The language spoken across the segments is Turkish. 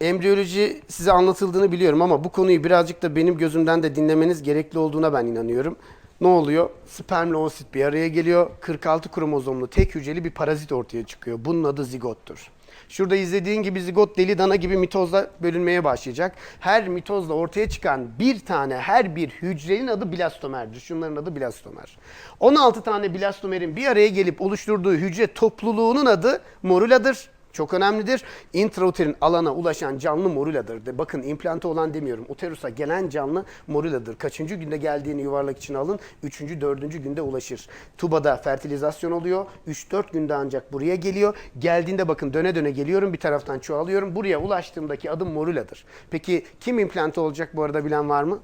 Embriyoloji size anlatıldığını biliyorum ama bu konuyu birazcık da benim gözümden de dinlemeniz gerekli olduğuna ben inanıyorum. Ne oluyor? Spermle oosit bir araya geliyor. 46 kromozomlu tek hücreli bir parazit ortaya çıkıyor. Bunun adı zigottur. Şurada izlediğin gibi zigot deli dana gibi mitozla bölünmeye başlayacak. Her mitozla ortaya çıkan bir tane her bir hücrenin adı blastomerdir. Şunların adı blastomer. 16 tane blastomerin bir araya gelip oluşturduğu hücre topluluğunun adı moruladır. Çok önemlidir. Intrauterin alana ulaşan canlı moruladır. De, bakın implante olan demiyorum. Uterusa gelen canlı moruladır. Kaçıncı günde geldiğini yuvarlak içine alın. Üçüncü, dördüncü günde ulaşır. Tubada fertilizasyon oluyor. 3-4 günde ancak buraya geliyor. Geldiğinde bakın döne döne geliyorum. Bir taraftan çoğalıyorum. Buraya ulaştığımdaki adım moruladır. Peki kim implante olacak bu arada bilen var mı?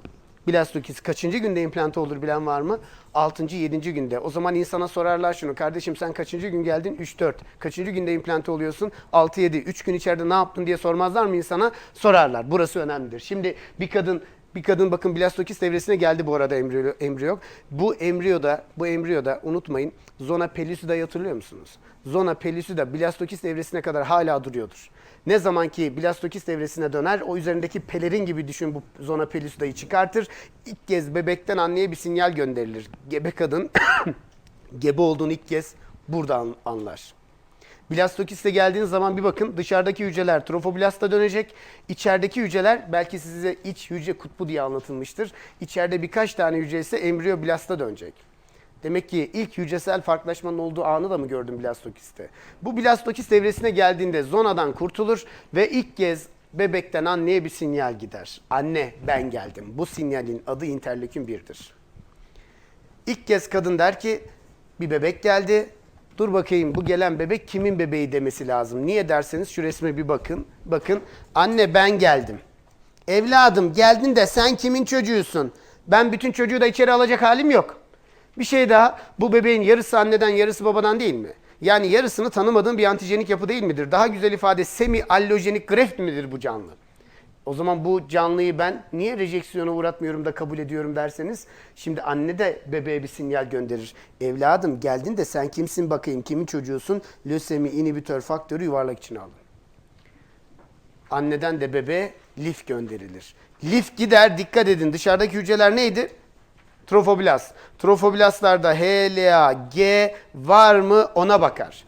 Blastokis kaçıncı günde implante olur bilen var mı? 6. 7. günde. O zaman insana sorarlar şunu. Kardeşim sen kaçıncı gün geldin? 3-4. Kaçıncı günde implante oluyorsun? 6-7. 3 gün içeride ne yaptın diye sormazlar mı insana? Sorarlar. Burası önemlidir. Şimdi bir kadın bir kadın bakın blastokis devresine geldi bu arada embriyo, embriyo. Bu embriyoda, bu embriyoda unutmayın zona pellucida'yı hatırlıyor musunuz? Zona pellucida blastokis devresine kadar hala duruyordur. Ne zaman ki blastokis devresine döner o üzerindeki pelerin gibi düşün bu zona pellucida'yı çıkartır. İlk kez bebekten anneye bir sinyal gönderilir. Gebe kadın gebe olduğunu ilk kez burada an- anlar. Blastokiste geldiğiniz zaman bir bakın dışarıdaki hücreler trofoblasta dönecek. İçerideki hücreler belki size iç hücre kutbu diye anlatılmıştır. İçeride birkaç tane hücre ise embriyoblasta dönecek. Demek ki ilk hücresel farklılaşmanın olduğu anı da mı gördüm blastokiste? Bu blastokist devresine geldiğinde zonadan kurtulur ve ilk kez bebekten anneye bir sinyal gider. Anne ben geldim. Bu sinyalin adı interleukin 1'dir. İlk kez kadın der ki bir bebek geldi. Dur bakayım bu gelen bebek kimin bebeği demesi lazım. Niye derseniz şu resme bir bakın. Bakın anne ben geldim. Evladım geldin de sen kimin çocuğusun? Ben bütün çocuğu da içeri alacak halim yok. Bir şey daha bu bebeğin yarısı anneden yarısı babadan değil mi? Yani yarısını tanımadığın bir antijenik yapı değil midir? Daha güzel ifade semi allojenik greft midir bu canlı? O zaman bu canlıyı ben niye rejeksiyona uğratmıyorum da kabul ediyorum derseniz şimdi anne de bebeğe bir sinyal gönderir. Evladım geldin de sen kimsin bakayım kimin çocuğusun? Lösemi inhibitör faktörü yuvarlak içine alın. Anneden de bebeğe lif gönderilir. Lif gider dikkat edin dışarıdaki hücreler neydi? Trofoblast. Trofoblastlarda HLA, G var mı ona bakar.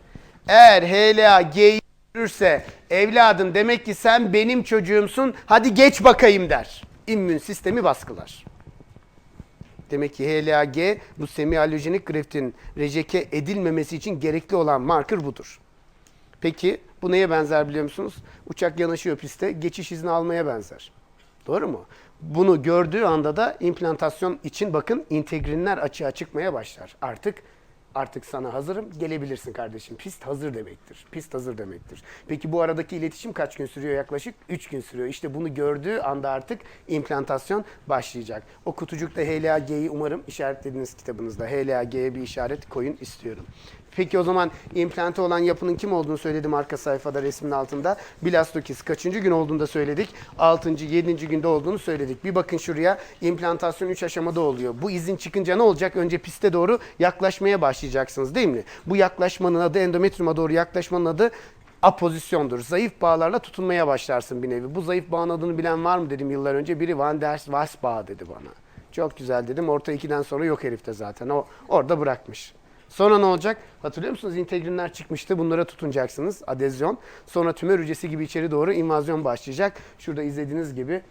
Eğer HLA, G'yi görürse evladım demek ki sen benim çocuğumsun hadi geç bakayım der. İmmün sistemi baskılar. Demek ki HLA-G bu semiallojenik greftin rejeke edilmemesi için gerekli olan marker budur. Peki bu neye benzer biliyor musunuz? Uçak yanaşıyor piste, geçiş izni almaya benzer. Doğru mu? Bunu gördüğü anda da implantasyon için bakın integrinler açığa çıkmaya başlar. Artık artık sana hazırım, gelebilirsin kardeşim. Pist hazır demektir. Pist hazır demektir. Peki bu aradaki iletişim kaç gün sürüyor yaklaşık? 3 gün sürüyor. İşte bunu gördüğü anda artık implantasyon başlayacak. O kutucukta HLA-G'yi umarım işaretlediğiniz kitabınızda. HLA-G'ye bir işaret koyun istiyorum. Peki o zaman implante olan yapının kim olduğunu söyledim arka sayfada resmin altında. Blastokis kaçıncı gün olduğunu da söyledik. 6. 7. günde olduğunu söyledik. Bir bakın şuraya implantasyon 3 aşamada oluyor. Bu izin çıkınca ne olacak? Önce piste doğru yaklaşmaya başlayacaksınız değil mi? Bu yaklaşmanın adı endometriuma doğru yaklaşmanın adı apozisyondur. Zayıf bağlarla tutunmaya başlarsın bir nevi. Bu zayıf bağın adını bilen var mı dedim yıllar önce. Biri Van der Waals bağı dedi bana. Çok güzel dedim. Orta 2'den sonra yok herifte zaten. O orada bırakmış. Sonra ne olacak? Hatırlıyor musunuz? İntegrinler çıkmıştı. Bunlara tutunacaksınız. Adezyon. Sonra tümör hücresi gibi içeri doğru invazyon başlayacak. Şurada izlediğiniz gibi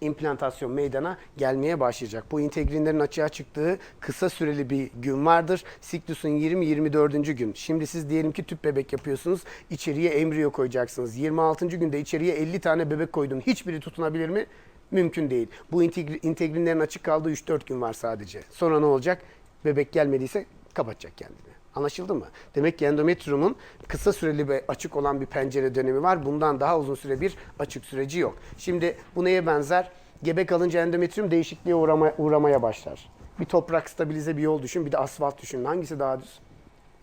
implantasyon meydana gelmeye başlayacak. Bu integrinlerin açığa çıktığı kısa süreli bir gün vardır. Siklusun 20-24. gün. Şimdi siz diyelim ki tüp bebek yapıyorsunuz. İçeriye embriyo koyacaksınız. 26. günde içeriye 50 tane bebek koydun. Hiçbiri tutunabilir mi? Mümkün değil. Bu integri- integrinlerin açık kaldığı 3-4 gün var sadece. Sonra ne olacak? Bebek gelmediyse kapatacak kendini. Anlaşıldı mı? Demek ki endometriumun kısa süreli ve açık olan bir pencere dönemi var. Bundan daha uzun süre bir açık süreci yok. Şimdi bu neye benzer? Gebe kalınca endometrium değişikliğe uğrama, uğramaya başlar. Bir toprak stabilize bir yol düşün, bir de asfalt düşün. Hangisi daha düz?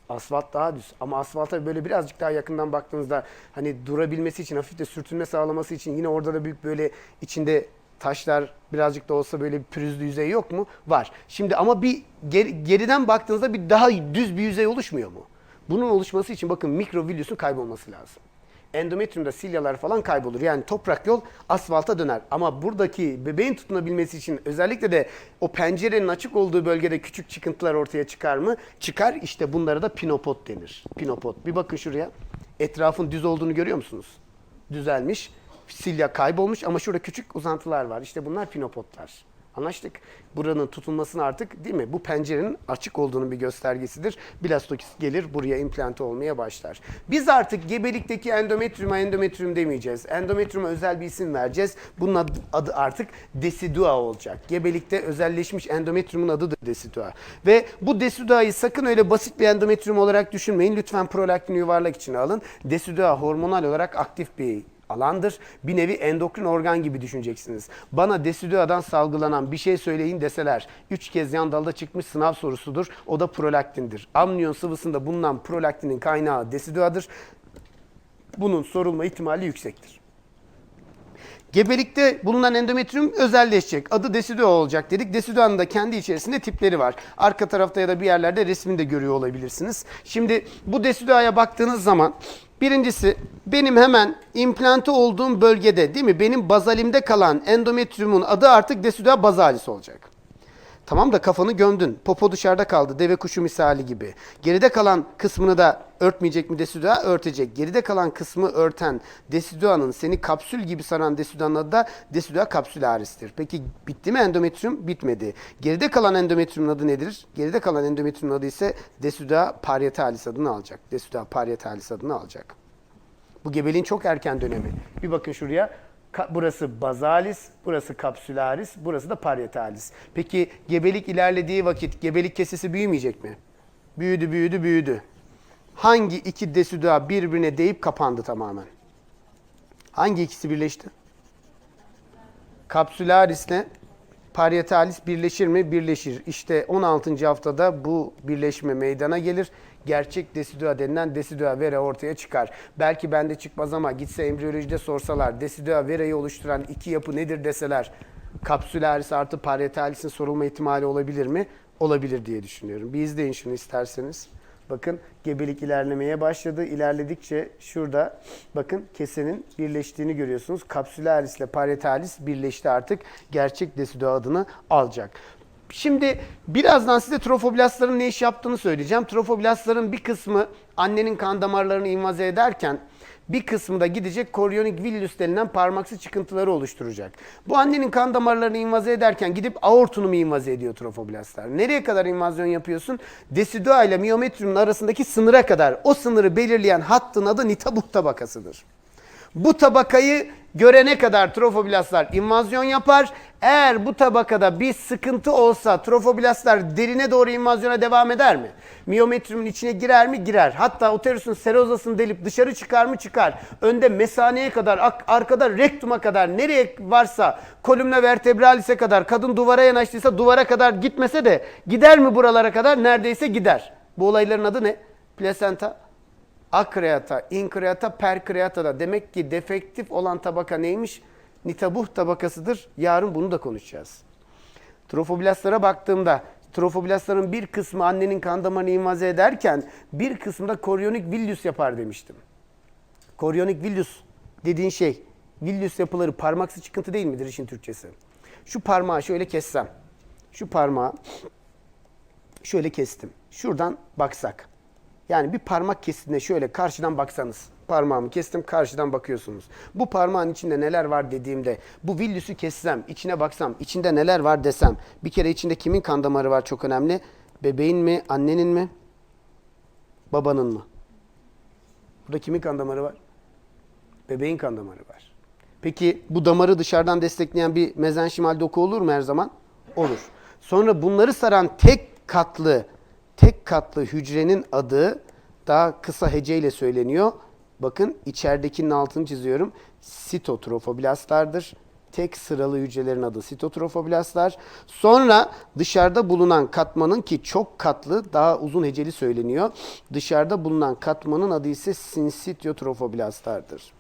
Asfalt daha düz ama asfalta böyle birazcık daha yakından baktığınızda hani durabilmesi için hafif de sürtünme sağlaması için yine orada da büyük böyle içinde taşlar birazcık da olsa böyle bir pürüzlü yüzey yok mu? Var. Şimdi ama bir geri- geriden baktığınızda bir daha düz bir yüzey oluşmuyor mu? Bunun oluşması için bakın mikrovilüsün kaybolması lazım. endometriumda silyalar falan kaybolur. Yani toprak yol asfalta döner. Ama buradaki bebeğin tutunabilmesi için özellikle de o pencerenin açık olduğu bölgede küçük çıkıntılar ortaya çıkar mı? Çıkar. İşte bunlara da pinopot denir. Pinopot. Bir bakın şuraya. Etrafın düz olduğunu görüyor musunuz? Düzelmiş. Silya kaybolmuş ama şurada küçük uzantılar var. İşte bunlar pinopotlar. Anlaştık. Buranın tutulmasını artık değil mi? Bu pencerenin açık olduğunun bir göstergesidir. Blastokist gelir buraya implante olmaya başlar. Biz artık gebelikteki endometriuma endometrium demeyeceğiz. Endometriuma özel bir isim vereceğiz. Bunun adı, artık desidua olacak. Gebelikte özelleşmiş endometriumun adıdır desidua. Ve bu desiduayı sakın öyle basit bir endometrium olarak düşünmeyin. Lütfen prolaktin yuvarlak içine alın. Desidua hormonal olarak aktif bir alandır. Bir nevi endokrin organ gibi düşüneceksiniz. Bana desiduadan salgılanan bir şey söyleyin deseler, 3 kez yan dalda çıkmış sınav sorusudur. O da prolaktindir. Amniyon sıvısında bulunan prolaktinin kaynağı desiduadır. Bunun sorulma ihtimali yüksektir. Gebelikte bulunan endometrium özelleşecek. Adı desidua olacak dedik. Desiduanın da kendi içerisinde tipleri var. Arka tarafta ya da bir yerlerde resmini de görüyor olabilirsiniz. Şimdi bu desiduaya baktığınız zaman birincisi benim hemen implante olduğum bölgede değil mi? Benim bazalimde kalan endometriumun adı artık desidua bazalis olacak. Tamam da kafanı gömdün. Popo dışarıda kaldı. Deve kuşu misali gibi. Geride kalan kısmını da örtmeyecek mi desidua? Örtecek. Geride kalan kısmı örten desiduanın seni kapsül gibi saran desiduanın adı da desidua kapsülaris'tir. Peki bitti mi endometrium? Bitmedi. Geride kalan endometriumun adı nedir? Geride kalan endometriumun adı ise desidua parietalis adını alacak. Desidua parietalis adını alacak. Bu gebeliğin çok erken dönemi. Bir bakın şuraya. Burası bazalis, burası kapsülaris, burası da parietalis. Peki gebelik ilerlediği vakit gebelik kesesi büyümeyecek mi? Büyüdü, büyüdü, büyüdü. Hangi iki desidua birbirine değip kapandı tamamen? Hangi ikisi birleşti? Kapsülarisle parietalis birleşir mi? Birleşir. İşte 16. haftada bu birleşme meydana gelir. Gerçek desidua denilen desidua vera ortaya çıkar. Belki bende çıkmaz ama gitse embriyolojide sorsalar desidua vera'yı oluşturan iki yapı nedir deseler kapsülaris artı parietalis'in sorulma ihtimali olabilir mi? Olabilir diye düşünüyorum. Bir izleyin şunu isterseniz. Bakın gebelik ilerlemeye başladı. İlerledikçe şurada bakın kesenin birleştiğini görüyorsunuz. Kapsülaris ile parietalis birleşti artık. Gerçek desidua adını alacak. Şimdi birazdan size trofoblastların ne iş yaptığını söyleyeceğim. Trofoblastların bir kısmı annenin kan damarlarını invaze ederken bir kısmı da gidecek koryonik villus denilen parmaksı çıkıntıları oluşturacak. Bu annenin kan damarlarını invaze ederken gidip aortunu mu invaze ediyor trofoblastlar? Nereye kadar invazyon yapıyorsun? Desidua ile miyometriumun arasındaki sınıra kadar. O sınırı belirleyen hattın adı nitabuh tabakasıdır. Bu tabakayı görene kadar trofoblastlar invazyon yapar. Eğer bu tabakada bir sıkıntı olsa trofoblastlar derine doğru invazyona devam eder mi? Miyometriumun içine girer mi? Girer. Hatta uterusun serozasını delip dışarı çıkar mı? Çıkar. Önde mesaneye kadar, arkada rektuma kadar nereye varsa kolumna vertebralis'e kadar kadın duvara yanaştıysa duvara kadar gitmese de gider mi buralara kadar? Neredeyse gider. Bu olayların adı ne? Plasenta akreata, inkreata, perkreata da demek ki defektif olan tabaka neymiş? Nitabuh tabakasıdır. Yarın bunu da konuşacağız. Trofoblastlara baktığımda trofoblastların bir kısmı annenin kan damarını invaze ederken bir kısmı da koryonik villus yapar demiştim. Koryonik villus dediğin şey villus yapıları parmaksı çıkıntı değil midir işin Türkçesi? Şu parmağı şöyle kessem. Şu parmağı şöyle kestim. Şuradan baksak. Yani bir parmak kesitiğine şöyle karşıdan baksanız. Parmağımı kestim karşıdan bakıyorsunuz. Bu parmağın içinde neler var dediğimde bu villüsü kessem, içine baksam, içinde neler var desem. Bir kere içinde kimin kan damarı var çok önemli. Bebeğin mi, annenin mi, babanın mı? Burada kimin kan damarı var? Bebeğin kan damarı var. Peki bu damarı dışarıdan destekleyen bir mezenşimal doku olur mu her zaman? Olur. Sonra bunları saran tek katlı tek katlı hücrenin adı daha kısa heceyle söyleniyor. Bakın içeridekinin altını çiziyorum. Sitotrofoblastlardır. Tek sıralı hücrelerin adı sitotrofoblastlar. Sonra dışarıda bulunan katmanın ki çok katlı daha uzun heceli söyleniyor. Dışarıda bulunan katmanın adı ise sinsitiotrofoblastlardır.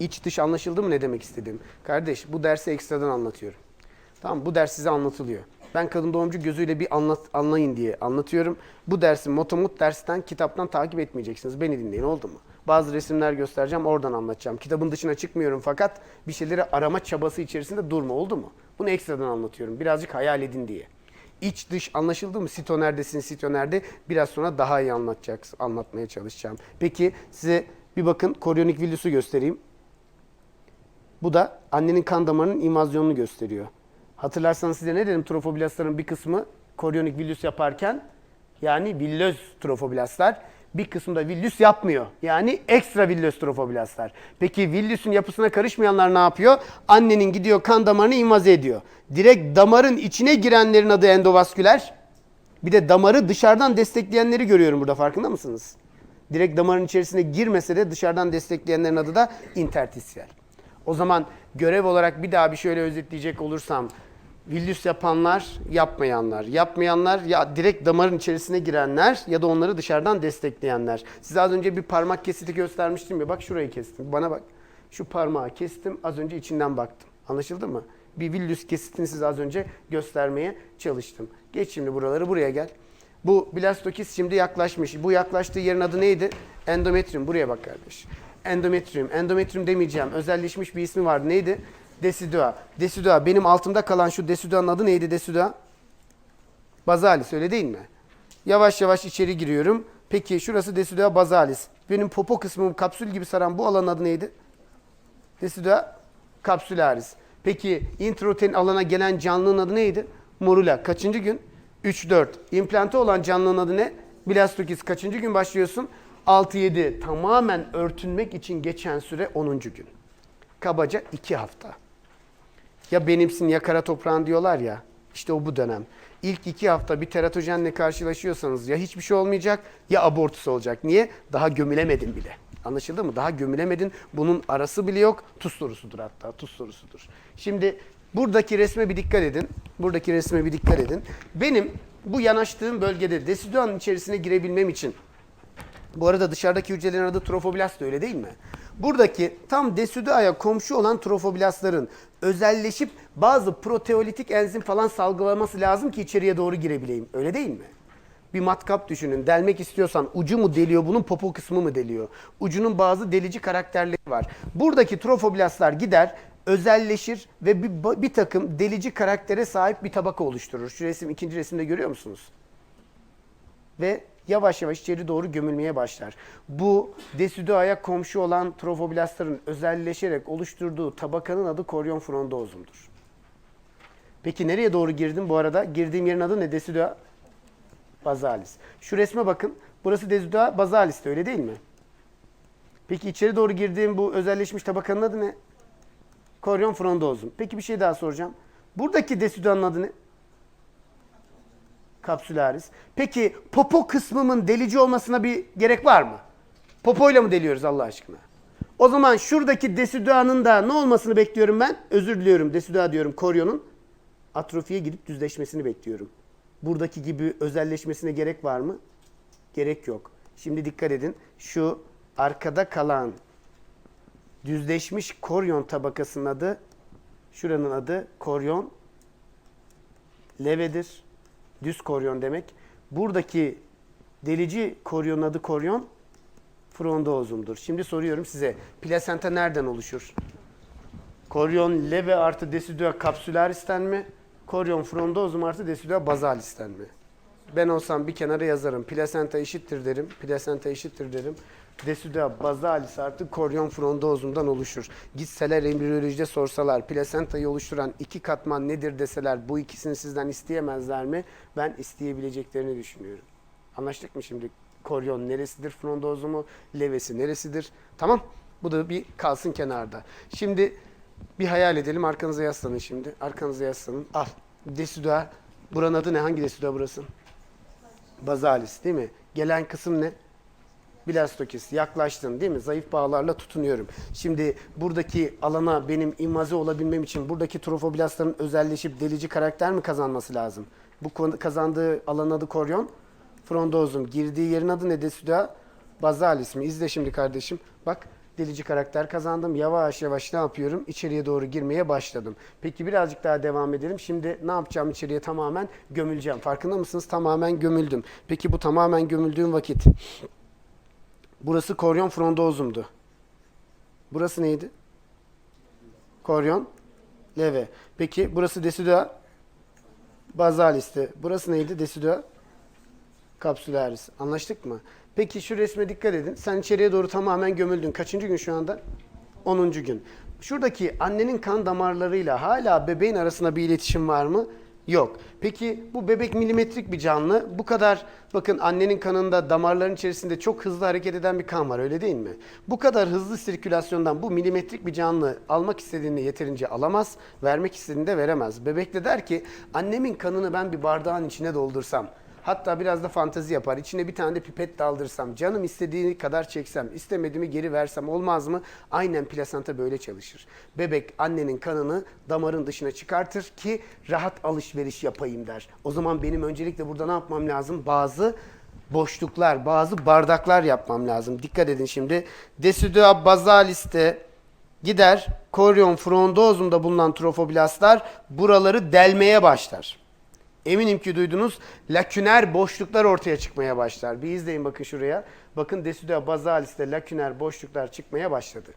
İç dış anlaşıldı mı ne demek istediğim? Kardeş bu dersi ekstradan anlatıyorum. Tamam bu ders size anlatılıyor. Ben kadın doğumcu gözüyle bir anlat, anlayın diye anlatıyorum. Bu dersi motomut dersten kitaptan takip etmeyeceksiniz. Beni dinleyin oldu mu? Bazı resimler göstereceğim oradan anlatacağım. Kitabın dışına çıkmıyorum fakat bir şeyleri arama çabası içerisinde durma oldu mu? Bunu ekstradan anlatıyorum. Birazcık hayal edin diye. İç dış anlaşıldı mı? Sito neredesin, sito nerede? Biraz sonra daha iyi anlatacak, anlatmaya çalışacağım. Peki size bir bakın koryonik villüsü göstereyim. Bu da annenin kan damarının invazyonunu gösteriyor. Hatırlarsanız size ne dedim? Trofoblastların bir kısmı koryonik villüs yaparken yani villöz trofoblastlar bir kısmı da villüs yapmıyor. Yani ekstra villöz trofoblastlar. Peki villüsün yapısına karışmayanlar ne yapıyor? Annenin gidiyor kan damarını invaze ediyor. Direkt damarın içine girenlerin adı endovasküler. Bir de damarı dışarıdan destekleyenleri görüyorum burada farkında mısınız? Direkt damarın içerisine girmese de dışarıdan destekleyenlerin adı da interstisyal. O zaman görev olarak bir daha bir şöyle özetleyecek olursam Villüs yapanlar, yapmayanlar. Yapmayanlar ya direkt damarın içerisine girenler ya da onları dışarıdan destekleyenler. Size az önce bir parmak kesiti göstermiştim ya. Bak şurayı kestim. Bana bak. Şu parmağı kestim. Az önce içinden baktım. Anlaşıldı mı? Bir villüs kesitini size az önce göstermeye çalıştım. Geç şimdi buraları buraya gel. Bu blastokis şimdi yaklaşmış. Bu yaklaştığı yerin adı neydi? Endometrium. Buraya bak kardeş. Endometrium. Endometrium demeyeceğim. Özelleşmiş bir ismi vardı. Neydi? Desidua. Desidua. Benim altımda kalan şu desiduanın adı neydi desidua? Bazalis öyle değil mi? Yavaş yavaş içeri giriyorum. Peki şurası desidua bazalis. Benim popo kısmım kapsül gibi saran bu alanın adı neydi? Desidua capsularis. Peki introten alana gelen canlının adı neydi? Morula. Kaçıncı gün? 3-4. İmplante olan canlının adı ne? Blastokis. Kaçıncı gün başlıyorsun? 6-7. Tamamen örtünmek için geçen süre 10. gün. Kabaca 2 hafta. Ya benimsin ya kara toprağın diyorlar ya. İşte o bu dönem. İlk iki hafta bir teratojenle karşılaşıyorsanız ya hiçbir şey olmayacak ya abortus olacak. Niye? Daha gömülemedin bile. Anlaşıldı mı? Daha gömülemedin. Bunun arası bile yok. Tuz sorusudur hatta. Tuz sorusudur. Şimdi buradaki resme bir dikkat edin. Buradaki resme bir dikkat edin. Benim bu yanaştığım bölgede desiduanın içerisine girebilmem için bu arada dışarıdaki hücrelerin adı trofoblast öyle değil mi? Buradaki tam desiduaya komşu olan trofoblastların özelleşip bazı proteolitik enzim falan salgılaması lazım ki içeriye doğru girebileyim. Öyle değil mi? Bir matkap düşünün. Delmek istiyorsan ucu mu deliyor bunun popo kısmı mı deliyor? Ucunun bazı delici karakterleri var. Buradaki trofoblastlar gider özelleşir ve bir, bir takım delici karaktere sahip bir tabaka oluşturur. Şu resim ikinci resimde görüyor musunuz? ve yavaş yavaş içeri doğru gömülmeye başlar. Bu desiduaya komşu olan trofoblastların özelleşerek oluşturduğu tabakanın adı koryon frondozumdur. Peki nereye doğru girdim bu arada? Girdiğim yerin adı ne? Desidua bazalis. Şu resme bakın. Burası desidua bazalis öyle değil mi? Peki içeri doğru girdiğim bu özelleşmiş tabakanın adı ne? Koryon frondozum. Peki bir şey daha soracağım. Buradaki desiduanın adı ne? Kapsülaris. Peki popo kısmımın delici olmasına bir gerek var mı? Popoyla mı deliyoruz Allah aşkına? O zaman şuradaki desiduanın da ne olmasını bekliyorum ben? Özür diliyorum desidua diyorum koryonun. Atrofiye gidip düzleşmesini bekliyorum. Buradaki gibi özelleşmesine gerek var mı? Gerek yok. Şimdi dikkat edin. Şu arkada kalan düzleşmiş koryon tabakasının adı şuranın adı koryon levedir. Düz koryon demek. Buradaki delici koryonun adı koryon frondozumdur. Şimdi soruyorum size. Plasenta nereden oluşur? Koryon leve artı desidua capsularis'ten mi? Koryon frondozum artı desidua basalis'ten mi? Ben olsam bir kenara yazarım. Plasenta eşittir derim. Plasenta eşittir derim. Desidua basalis artı koryon frondozumdan oluşur. Gitseler embriyolojide sorsalar plasentayı oluşturan iki katman nedir deseler bu ikisini sizden isteyemezler mi? Ben isteyebileceklerini düşünüyorum. Anlaştık mı şimdi? Koryon neresidir frondozumu? Levesi neresidir? Tamam. Bu da bir kalsın kenarda. Şimdi bir hayal edelim. Arkanıza yaslanın şimdi. Arkanıza yaslanın. Al. Desidua. Buranın adı ne? Hangi desidua burası? Bazalis değil mi? Gelen kısım ne? Blastokis. Yaklaştın değil mi? Zayıf bağlarla tutunuyorum. Şimdi buradaki alana benim invaze olabilmem için buradaki trofoblastların özelleşip delici karakter mi kazanması lazım? Bu kazandığı alanın adı koryon. Frondozum. Girdiği yerin adı ne? Desidua bazalis mi? İzle şimdi kardeşim. Bak delici karakter kazandım. Yavaş yavaş ne yapıyorum? İçeriye doğru girmeye başladım. Peki birazcık daha devam edelim. Şimdi ne yapacağım içeriye tamamen gömüleceğim. Farkında mısınız? Tamamen gömüldüm. Peki bu tamamen gömüldüğüm vakit burası koryon frondozumdu. Burası neydi? Koryon leve. Peki burası desidua bazalisti. Burası neydi? Desidua kapsülaris. Anlaştık mı? Peki şu resme dikkat edin. Sen içeriye doğru tamamen gömüldün. Kaçıncı gün şu anda? 10. gün. Şuradaki annenin kan damarlarıyla hala bebeğin arasında bir iletişim var mı? Yok. Peki bu bebek milimetrik bir canlı. Bu kadar bakın annenin kanında damarların içerisinde çok hızlı hareket eden bir kan var öyle değil mi? Bu kadar hızlı sirkülasyondan bu milimetrik bir canlı almak istediğini yeterince alamaz, vermek istediğini de veremez. Bebek de der ki annemin kanını ben bir bardağın içine doldursam Hatta biraz da fantezi yapar. İçine bir tane de pipet daldırsam, canım istediği kadar çeksem, istemediğimi geri versem olmaz mı? Aynen plasenta böyle çalışır. Bebek annenin kanını damarın dışına çıkartır ki rahat alışveriş yapayım der. O zaman benim öncelikle burada ne yapmam lazım? Bazı boşluklar, bazı bardaklar yapmam lazım. Dikkat edin şimdi. Desidua bazaliste gider, koryon frondozumda bulunan trofoblastlar buraları delmeye başlar. Eminim ki duydunuz. Laküner boşluklar ortaya çıkmaya başlar. Bir izleyin bakın şuraya. Bakın Desidua bazalis'te laküner boşluklar çıkmaya başladı.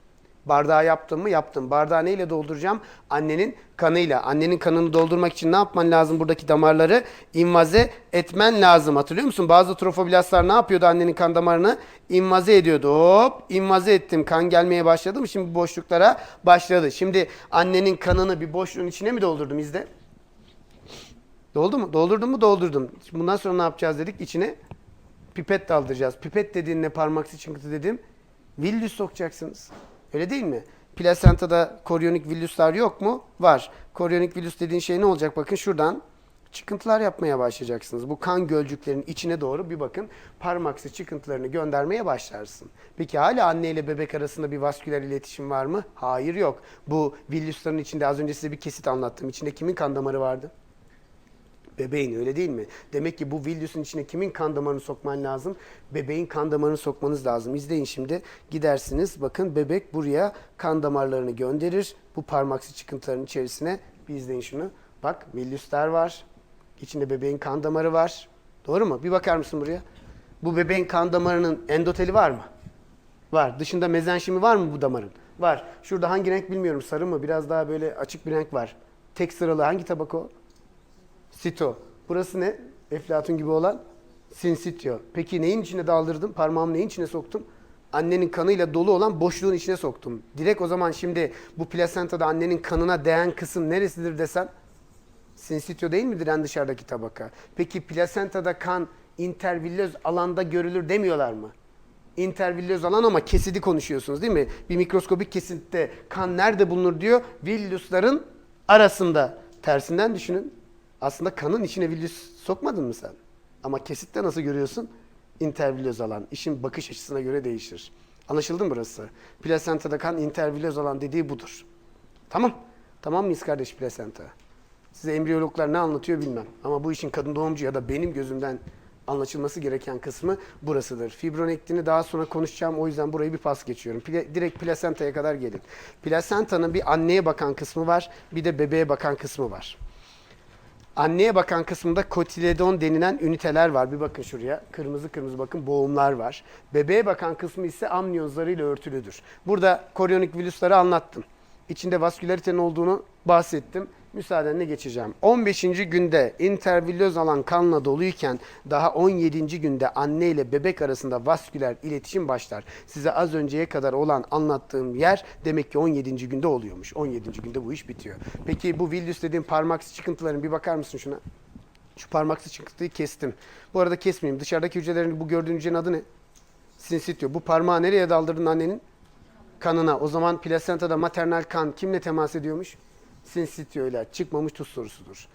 Bardağı yaptım mı? Yaptım. Bardağı neyle dolduracağım? Annenin kanıyla. Annenin kanını doldurmak için ne yapman lazım? Buradaki damarları invaze etmen lazım. Hatırlıyor musun? Bazı trofoblastlar ne yapıyordu annenin kan damarını? İnvaze ediyordu. Hop invaze ettim. Kan gelmeye başladı mı? Şimdi boşluklara başladı. Şimdi annenin kanını bir boşluğun içine mi doldurdum? İzle. Doldu mu? Doldurdum mu? Doldurdum. Şimdi bundan sonra ne yapacağız dedik? İçine pipet daldıracağız. Pipet dediğin ne? Parmaksı çıkıntı dedim. Villus sokacaksınız. Öyle değil mi? Plasentada koryonik villuslar yok mu? Var. Koryonik villus dediğin şey ne olacak? Bakın şuradan çıkıntılar yapmaya başlayacaksınız. Bu kan gölcüklerin içine doğru bir bakın parmaksı çıkıntılarını göndermeye başlarsın. Peki hala anne ile bebek arasında bir vasküler iletişim var mı? Hayır yok. Bu villusların içinde az önce size bir kesit anlattım. İçinde kimin kan damarı vardı? Bebeğin öyle değil mi? Demek ki bu Villus'un içine kimin kan damarını sokman lazım? Bebeğin kan damarını sokmanız lazım. İzleyin şimdi. Gidersiniz. Bakın bebek buraya kan damarlarını gönderir. Bu parmaksı çıkıntıların içerisine. Bir izleyin şunu. Bak Villus'lar var. İçinde bebeğin kan damarı var. Doğru mu? Bir bakar mısın buraya? Bu bebeğin kan damarının endoteli var mı? Var. Dışında mezenşimi var mı bu damarın? Var. Şurada hangi renk bilmiyorum. Sarı mı? Biraz daha böyle açık bir renk var. Tek sıralı hangi tabak o? Sito. Burası ne? Eflatun gibi olan sinsitio. Peki neyin içine daldırdım? Parmağımı neyin içine soktum? Annenin kanıyla dolu olan boşluğun içine soktum. Direkt o zaman şimdi bu plasentada annenin kanına değen kısım neresidir desem? Sinsitio değil midir en dışarıdaki tabaka? Peki plasentada kan intervillöz alanda görülür demiyorlar mı? Intervillöz alan ama kesidi konuşuyorsunuz değil mi? Bir mikroskobik kesitte kan nerede bulunur diyor. Villusların arasında. Tersinden düşünün. Aslında kanın içine villus sokmadın mı sen? Ama kesitte nasıl görüyorsun? Intervillöz alan. İşin bakış açısına göre değişir. Anlaşıldı mı burası? Plasentada kan intervillöz alan dediği budur. Tamam. Tamam mıyız kardeş plasenta? Size embriyologlar ne anlatıyor bilmem. Ama bu işin kadın doğumcu ya da benim gözümden anlaşılması gereken kısmı burasıdır. Fibronektini daha sonra konuşacağım. O yüzden burayı bir pas geçiyorum. Pla- direkt plasentaya kadar gelin. Plasentanın bir anneye bakan kısmı var, bir de bebeğe bakan kısmı var. Anneye bakan kısmında kotiledon denilen üniteler var. Bir bakın şuraya. Kırmızı kırmızı bakın boğumlar var. Bebeğe bakan kısmı ise amniyon zarıyla örtülüdür. Burada koryonik virüsleri anlattım. İçinde vaskülaritenin olduğunu bahsettim. Müsaadenle geçeceğim. 15. günde intervillöz alan kanla doluyken daha 17. günde anne ile bebek arasında vasküler iletişim başlar. Size az önceye kadar olan anlattığım yer demek ki 17. günde oluyormuş. 17. günde bu iş bitiyor. Peki bu villus dediğim parmaksı çıkıntıların bir bakar mısın şuna? Şu parmaksı çıkıntıyı kestim. Bu arada kesmeyeyim. Dışarıdaki hücrelerin bu gördüğün hücrenin adı ne? Sinsitio. Bu parmağı nereye daldırdın annenin? kanına. O zaman plasentada maternal kan kimle temas ediyormuş? Sinsitio ile çıkmamış tuz sorusudur.